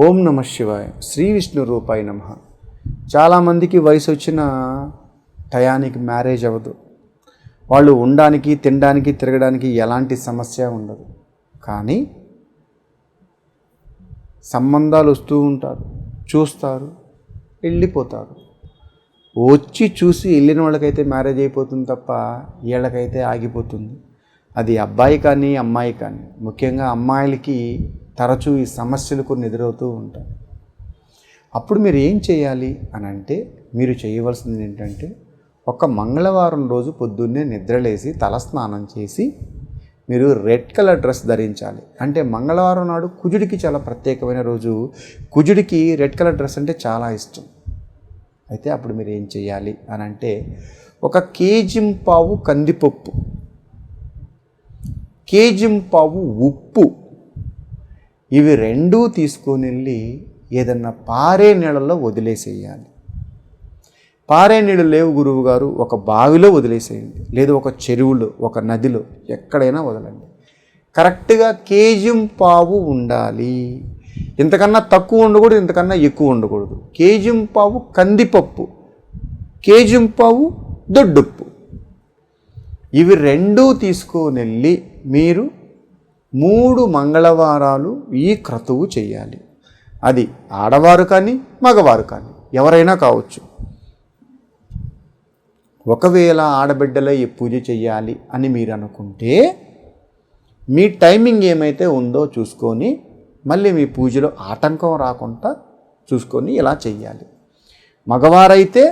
ఓం నమ శివాయ. శ్రీ విష్ణు రూపాయి నమ. చాలామందికి వయసు వచ్చిన టయానికి మ్యారేజ్ అవ్వదు. వాళ్ళు ఉండడానికి తినడానికి తిరగడానికి ఎలాంటి సమస్య ఉండదు. కానీ సంబంధాలు వస్తూ ఉంటారు. చూస్తారు వెళ్ళిపోతారు. వచ్చి చూసి వెళ్ళిన వాళ్ళకైతే మ్యారేజ్ అయిపోతుంది తప్ప వీళ్ళకైతే ఆగిపోతుంది. అది అబ్బాయి కానీ అమ్మాయి కానీ. ముఖ్యంగా అమ్మాయిలకి తరచూ ఈ సమస్యలు కొన్ని ఎదురవుతూ ఉంటాయి అప్పుడు మీరు ఏం చేయాలి అని అంటే మీరు చేయవలసింది ఏంటంటే ఒక మంగళవారం రోజు పొద్దున్నే నిద్రలేసి తలస్నానం చేసి మీరు రెడ్ కలర్ డ్రెస్ ధరించాలి. అంటే మంగళవారం నాడు కుజుడికి చాలా ప్రత్యేకమైన రోజు. కుజుడికి రెడ్ కలర్ డ్రెస్ అంటే చాలా ఇష్టం. అయితే అప్పుడు మీరు ఏం చేయాలి అని అంటే ఒక కేజింపావు కందిపప్పు కేజింపావు ఉప్పు ఇవి రెండూ తీసుకొని వెళ్ళి ఏదన్నా పారే నీళ్ళల్లో వదిలేసేయాలి. పారే నీళ్ళు లేవు గురువు గారు ఒక బావిలో వదిలేసేయండి. లేదు ఒక చెరువులో ఒక నదిలో ఎక్కడైనా వదలండి. కరెక్ట్గా కేజీం పావు ఉండాలి. ఇంతకన్నా తక్కువ ఉండకూడదు ఇంతకన్నా ఎక్కువ ఉండకూడదు. కేజీం పావు కందిపప్పు కేజీం పావు దొడ్డుప్పు. ఇవి రెండూ తీసుకొని వెళ్ళి మీరు మూడు మంగళవారాలు ఈ క్రతువు చేయాలి. అది ఆడవారు కానీ మగవారు కానీ ఎవరైనా కావచ్చు. ఒకవేళ ఆడబిడ్డలో ఈ పూజ చేయాలి అని మీరు అనుకుంటే మీ టైమింగ్ ఏమైతే ఉందో చూసుకొని మళ్ళీ మీ పూజలో ఆటంకం రాకుండా చూసుకొని ఇలా చెయ్యాలి మగవారైతే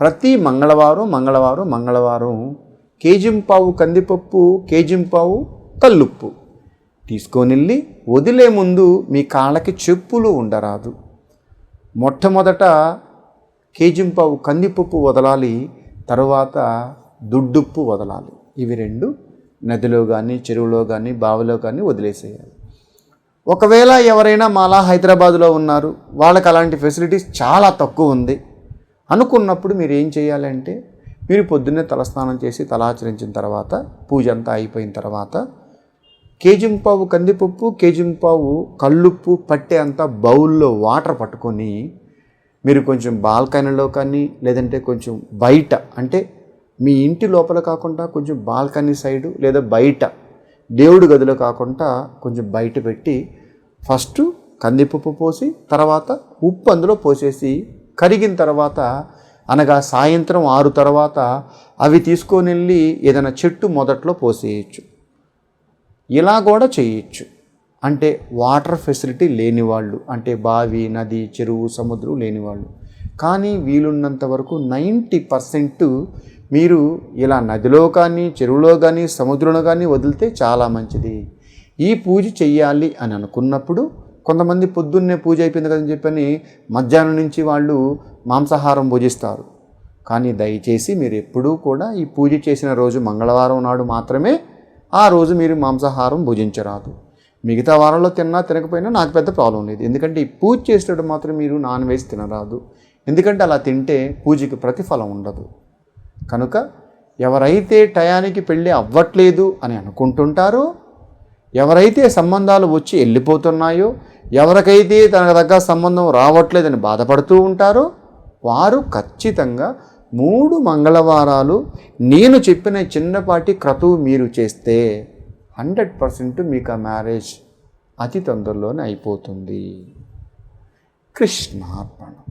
ప్రతి మంగళవారం మంగళవారం మంగళవారం కేజింపావు కందిపప్పు కేజింపావు కల్లుప్పు. తీసుకొని వెళ్ళి వదిలే ముందు మీ కాళ్ళకి చెప్పులు ఉండరాదు. మొట్టమొదట కేజింపావు కందిపప్పు వదలాలి తరువాత దుడ్డుప్పు వదలాలి. ఇవి రెండు నదిలో కానీ చెరువులో కానీ బావిలో కానీ వదిలేసేయాలి. ఒకవేళ ఎవరైనా మాలా హైదరాబాదులో ఉన్నారు వాళ్ళకి అలాంటి ఫెసిలిటీస్ చాలా తక్కువ ఉంది. అనుకున్నప్పుడు మీరు ఏం చేయాలంటే మీరు పొద్దున్నే తలస్నానం చేసి తలాచరించిన తర్వాత పూజ అంతా అయిపోయిన తర్వాత కేజింపావు కందిపప్పు కేజింపావు కల్లుప్పు పట్టే అంతా బౌల్లో వాటర్ పట్టుకొని మీరు కొంచెం బాల్కనీలో కానీ లేదంటే కొంచెం బయట అంటే మీ ఇంటి లోపల కాకుండా కొంచెం బాల్కనీ సైడు లేదా బయట దేవుడి గదిలో కాకుండా కొంచెం బయట పెట్టి ఫస్ట్ కందిపప్పు పోసి తర్వాత ఉప్పు అందులో పోసేసి కరిగిన తర్వాత అనగా సాయంత్రం ఆరు తర్వాత అవి తీసుకొని వెళ్ళి ఏదైనా చెట్టు మొదట్లో పోసేయచ్చు. ఇలా కూడా చేయొచ్చు. అంటే వాటర్ ఫెసిలిటీ లేని వాళ్ళు అంటే బావి నది చెరువు సముద్రం లేని వాళ్ళు కానీ వీలున్నంత వరకు నైంటీ పర్సెంట్ మీరు ఇలా నదిలో కానీ చెరువులో కానీ సముద్రంలో కానీ వదిలితే చాలా మంచిది. ఈ పూజ చెయ్యాలి అని అనుకున్నప్పుడు కొంతమంది పొద్దున్నే పూజ అయిపోయింది కదని చెప్పని మధ్యాహ్నం నుంచి వాళ్ళు మాంసాహారం భుజిస్తారు. కానీ దయచేసి మీరు ఎప్పుడూ కూడా ఈ పూజ చేసిన రోజు మంగళవారం నాడు మాత్రమే ఆ రోజు మీరు మాంసాహారం భుజించరాదు. మిగతా వారంలో తిన్నా తినకపోయినా నాకు పెద్ద ప్రాబ్లం లేదు. ఎందుకంటే ఈ పూజ చేసేటప్పుడు మాత్రం మీరు నాన్ వెజ్ తినరాదు. ఎందుకంటే అలా తింటే పూజకి ప్రతిఫలం ఉండదు. కనుక ఎవరైతే టయానికి పెళ్ళి అవ్వట్లేదు అని అనుకుంటుంటారో ఎవరైతే సంబంధాలు వచ్చి వెళ్ళిపోతున్నాయో ఎవరికైతే తనకు తగ్గ సంబంధం రావట్లేదని బాధపడుతూ ఉంటారో వారు ఖచ్చితంగా మూడు మంగళవారాలు నేను చెప్పిన చిన్నపాటి క్రతువు మీరు చేస్తే హండ్రెడ్ పర్సెంట్ మీకు ఆ మ్యారేజ్ అతి తొందరలోనే అయిపోతుంది. కృష్ణార్పణం.